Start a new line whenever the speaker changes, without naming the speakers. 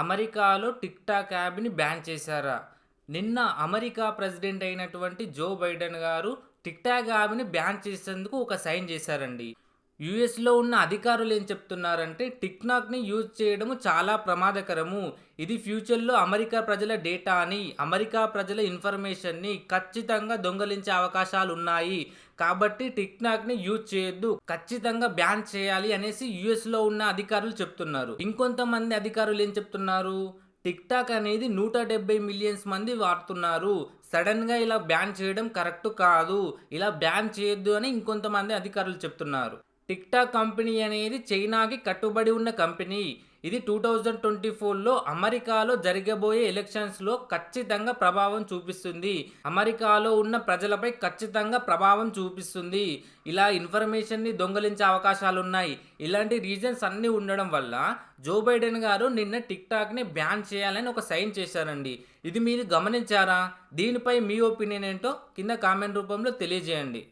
అమెరికాలో tick talk యాప్ని ban చేశారా? నిన్న అమెరికా ప్రెసిడెంట్ అయినటువంటి జో బైడెన్ గారు టిక్ టాక్ యాప్ని బ్యాన్ చేసేందుకు ఒక సైన్ చేశారండి. యుఎస్లో ఉన్న అధికారులు ఏం చెప్తున్నారంటే టిక్నాక్ని యూజ్ చేయడము చాలా ప్రమాదకరము. ఇది ఫ్యూచర్లో అమెరికా ప్రజల డేటాని అమెరికా ప్రజల ఇన్ఫర్మేషన్ని ఖచ్చితంగా దొంగలించే అవకాశాలు ఉన్నాయి. కాబట్టి టిక్నాక్ని యూజ్ చేయొద్దు ఖచ్చితంగా బ్యాన్ చేయాలి అనేసి యుఎస్లో ఉన్న అధికారులు చెప్తున్నారు. ఇంకొంతమంది అధికారులు ఏం చెప్తున్నారు? టిక్ టాక్ అనేది నూట డెబ్బై మిలియన్స్ మంది వాడుతున్నారు. సడన్గా ఇలా బ్యాన్ చేయడం కరెక్ట్ కాదు. ఇలా బ్యాన్ చేయొద్దు అని ఇంకొంతమంది అధికారులు చెప్తున్నారు. టిక్ టాక్ కంపెనీ అనేది చైనాకి కట్టుబడి ఉన్న కంపెనీ. ఇది టూ థౌజండ్ ట్వంటీ ఫోర్లో అమెరికాలో జరగబోయే ఎలక్షన్స్లో ఖచ్చితంగా ప్రభావం చూపిస్తుంది. అమెరికాలో ఉన్న ప్రజలపై ఖచ్చితంగా ప్రభావం చూపిస్తుంది. ఇలా ఇన్ఫర్మేషన్ని దొంగలించే అవకాశాలు ఉన్నాయి ఇలాంటి రీజన్స్ అన్నీ ఉండడం వల్ల జో బైడెన్ గారు నిన్న టిక్ టాక్ని బ్యాన్ చేయాలని ఒక సైన్ చేశారండి. ఇది మీరు గమనించారా? దీనిపై మీ ఒపీనియన్ ఏంటో కింద కామెంట్ రూపంలో తెలియజేయండి.